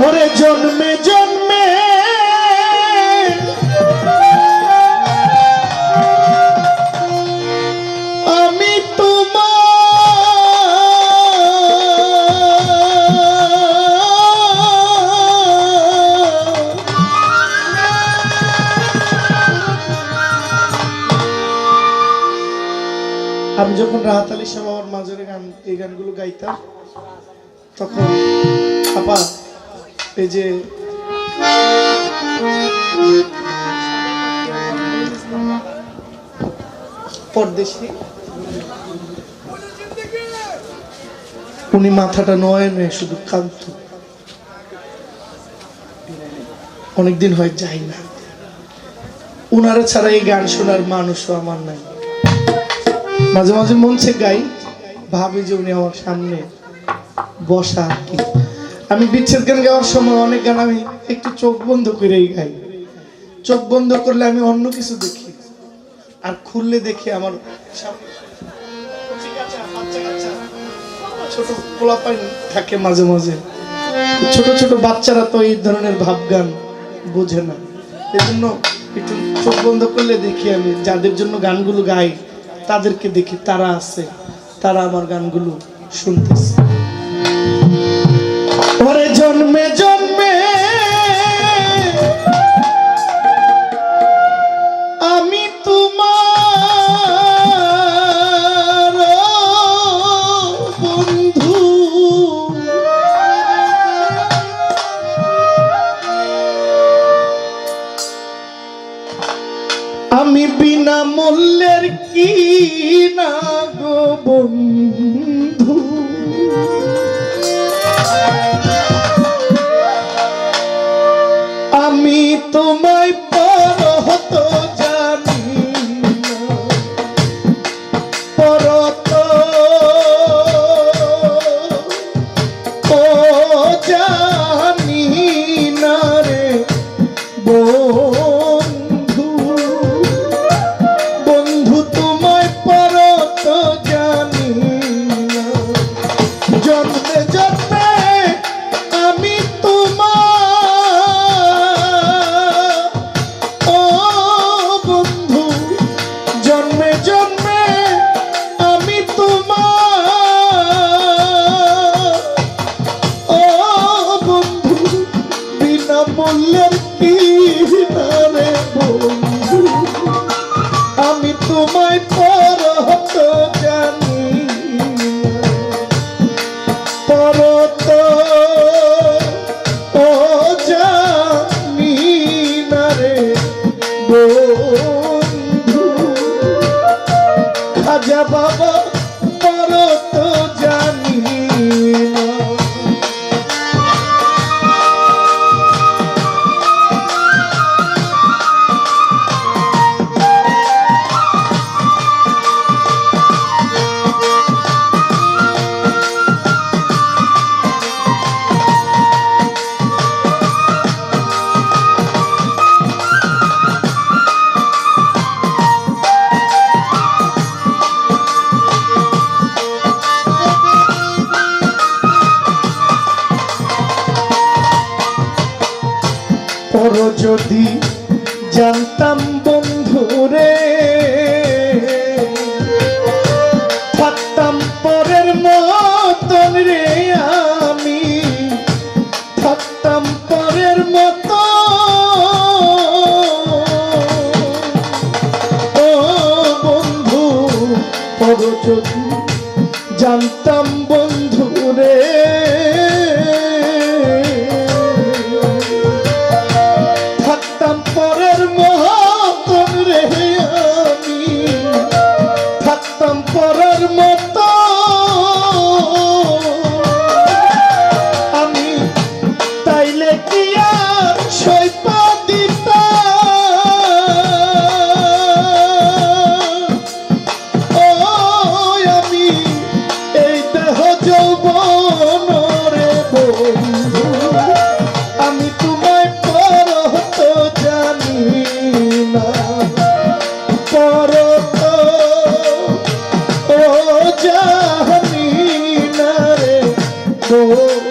ওরে জন্মে জন্মে। আমি তোমার আমি যখন রাহাত আলী সাহেব আমার মাঝের গান এই গানগুলো গাইতাম, তখন আপা এই যে পরদেশি। উনি মাথাটা নয় নয় শুধু কান্ত অনেকদিন হয় যাই না। উনারা ছাড়া এই গান শোনার মানুষও আমার নাই। মাঝে মাঝে মঞ্চে গাই, ভাবি যে উনি আমার সামনে বসা কি। আমি বিচ্ছেদ গান গাওয়ার সময় অনেক গান আমি একটু চোখ বন্ধ করেই গাই। চোখ বন্ধ করলে আমি অন্য কিছু দেখি। আর খুললে দেখি আমার ছোট পোলাপাইন থাকে মাঝে মাঝে। ছোট ছোট বাচ্চারা তো এই ধরনের ভাব গান বোঝে না। এজন্য একটু চোখ বন্ধ করলে দেখি আমি যাদের জন্য গানগুলো গাই, তাদেরকে দেখি তারা আছে, তারা আমার গানগুলো শুনতেছে। ওরে জন্মে জন্মে জানতাম বন্ধুরে। Oh.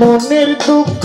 মনের দুঃখ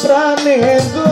প্রাণে গো।